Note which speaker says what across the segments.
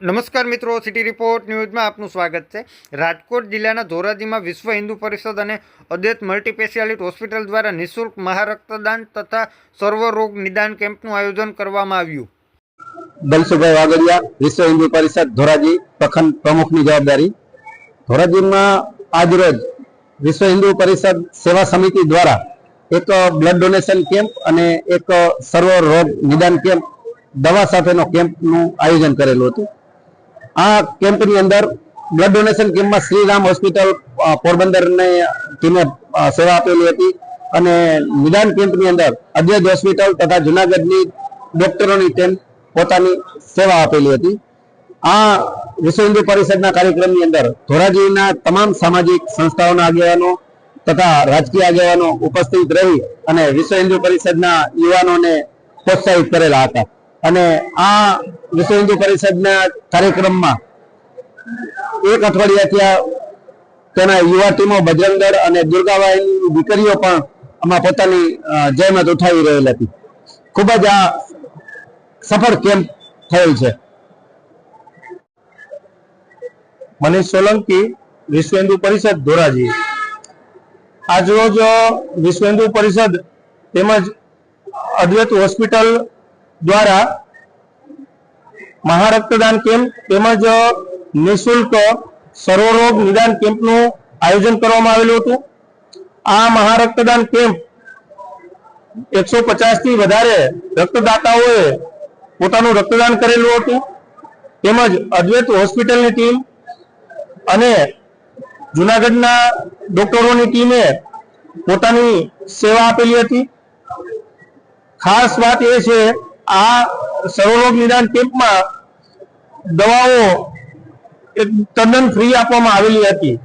Speaker 1: નમસ્કાર મિત્રો city report ન્યૂઝમાં આપનું સ્વાગત છે. રાજકોટ જિલ્લાના ધોરાજીમાં વિશ્વ હિન્દુ પરિષદ અને અદ્વૈત મલ્ટીપેશિયાલિટ હોસ્પિટલ દ્વારા નિઃશુલ્ક મહારક્તદાન તથા સર્વરોગ નિદાન કેમ્પનું આયોજન કરવામાં આવ્યું.
Speaker 2: દલસુભાઈ વાગડિયા વિશ્વ હિન્દુ પરિષદ, ધોરાજી પ્રખંડ પ્રમુખની જવાબદારી. ધોરાજીમાં આજરોજ વિશ્વ હિન્દુ પરિષદ સેવા સમિતિ દ્વારા એક બ્લડ ડોનેશન કેમ્પ અને એક સર્વ રોગ નિદાન કેમ્પ દવા સાથેનો કેમ્પનું આયોજન કરેલું હતું. આ કેમ્પની અંદર બ્લડ ડોનેશન કેમ્પમાં શ્રીરામ હોસ્પિટલ પોરબંદરને ટીમે સેવા આપેલી હતી અને નિદાન કેમ્પની અંદર અદ્વૈત હોસ્પિટલ તથા જુનાગઢની ડોક્ટરોની ટીમ પોતાની સેવા આપેલી હતી. આ વિશ્વ હિન્દુ પરિષદના કાર્યક્રમની અંદર ધોરાજીના તમામ સામાજિક સંસ્થાઓના આગેવાનો તથા રાજકીય આગેવાનો ઉપસ્થિત રહી અને વિશ્વ હિન્દુ પરિષદના યુવાનોને પ્રોત્સાહિત કરેલા હતા. અને આ વિશ્વ હિન્દુ પરિષદના કાર્યક્રમમાં એક અઠવાડિયાથી આ તેના યુવા ટીમો બજરંગ અને દુર્ગાબાઈની દીકરીઓ પણ આમાં પોતાની જહેમત ઉઠાવી રહેલ હતી. ખૂબ જ આ સફળ કેમ્પ થયેલ છે.
Speaker 3: મનીષ સોલંકી, વિશ્વ હિન્દુ પરિષદ, ધોરાજી. આજરોજ વિશ્વ હિન્દુ પરિષદ તેમજ અદ્વૈત હોસ્પિટલ દ્વારા મહારક્તદાન કેમ્પ તેમજ નિઃશુલ્ક સર્વરોગ નિદાન કેમ્પનું આયોજન કરવામાં આવેલું હતું. આ મહારક્તદાન કેમ્પ એકસો થી વધારે રક્તદાતાઓએ પોતાનું રક્તદાન કરેલું હતું. તેમજ અદ્વૈત હોસ્પિટલની ટીમ અને જુનાગઢના ડોક્ટરોની ટીમે પોતાની સેવા આપેલી હતી. ખાસ વાત એ છે આ સર્વરોગ નિદાન કેમ્પમાં દવાઓ તદ્દન ફ્રી આપવામાં આવેલી હતી.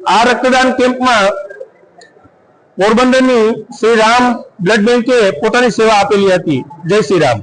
Speaker 3: આ રક્તદાન કેમ્પમાં પોરબંદરની શ્રી રામ બ્લડ બેંકે પોતાની સેવા આપેલી હતી. જય શ્રી રામ.